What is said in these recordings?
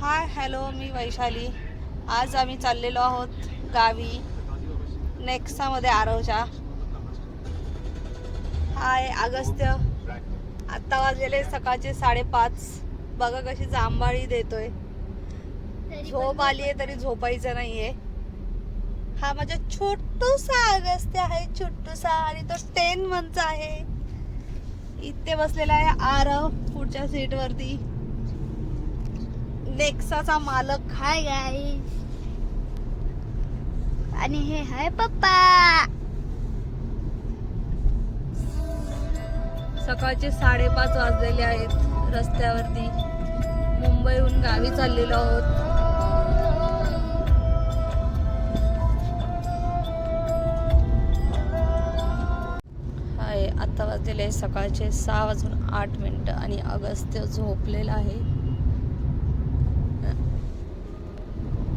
Hi hello मी वैशाली. आज आम्ही चाललेलो आहोत गावी नेक्सामध्ये आरवच्या हाय अगस्त्य. आत्ता वाजलेले सकाळचे साडेपाच. बघा कशी जांभाळी देतोय. झोप आली आहे तरी झोपायचं नाहीये. हा माझा छोटूसा अगस्त्य आहे छोटूसा. आणि तो टेन मंथचा आहे. इथे बसलेला आहे आरव पुढच्या सीट वरती. नेक्साचा मालक हाय गाईस आणि हे हाय पप्पा. सकाळचे साडेपाच वाजलेले आहेत रस्त्यावरती. मुंबईहून गावी चाललेलो आहोत. हाय आता वाजलेले आहे सकाळचे सहा वाजून आठ मिनिटं आणि अगस्त्य झोपलेला आहे.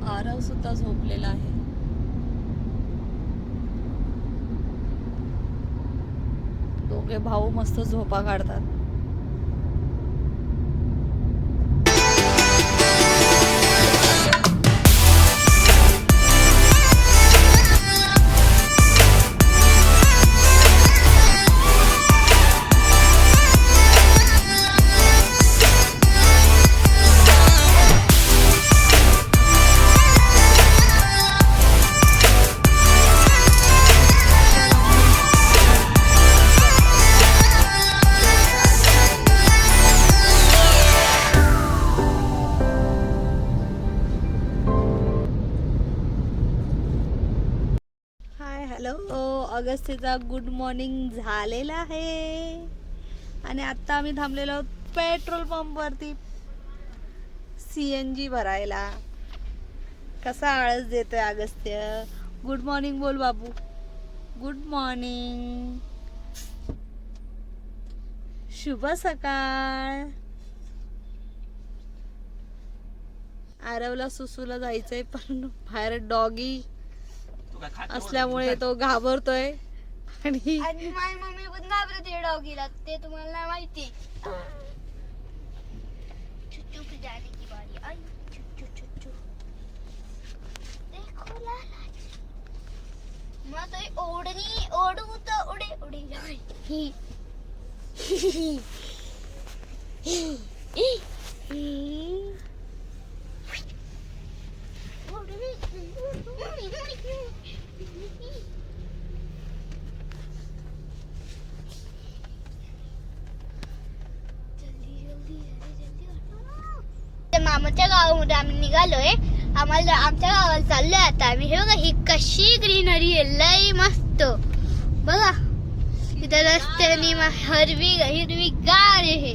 आरव सुद्धा झोपलेला आहे. दोघे भाऊ मस्त झोपा काढतात. हॅलो अगस्त्यचा गुड मॉर्निंग झालेला आहे. आणि आत्ता आम्ही थांबलेलो आहोत पेट्रोल पंपवरती. सी एन जी भरायला. कसा आळस देतोय अगस्त्य गुड मॉर्निंग बोल बाबू. गुड मॉर्निंग शुभ सकाळ. आरवला सुसूला जायचंय पण बाहेर डॉगी असल्यामुळे तो घाबरतोय. आणि आणि माझी मम्मी पण घाबरते डॉगीला. ते तुम्हाला नाही माहिती चुच्चू की जाने की बारी. आई चुच्चू चुच्चू देखो लाला मग तो ओढणी ओढू तर उडे उडे जाय ही. मामाच्या गावामध्ये आम्ही निघालोय. आम्हाला आमच्या गावाला चाललोय आता आम्ही. हे बघा ही कशी ग्रीनरी आहे. लय मस्त. बघा. इथं रस्त्याने हरवी हिरवी हिरवी गार आहे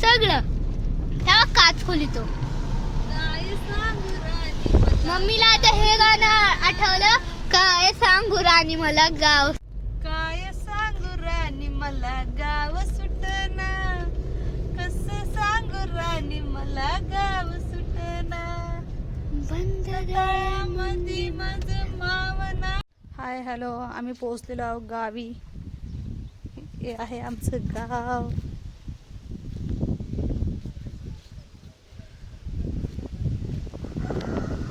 सगळं. तेव्हा काच खोलितो. मम्मीला आता हे गाणं आठवलं? काय सांगू राणी मला गाव? काय सांगू राणी मला गाव सुटना? कस सांगू राणी मला गाव? Hi hello. आम्ही पोहोचलेलो आहोत गावी. हे आहे आमचं गाव.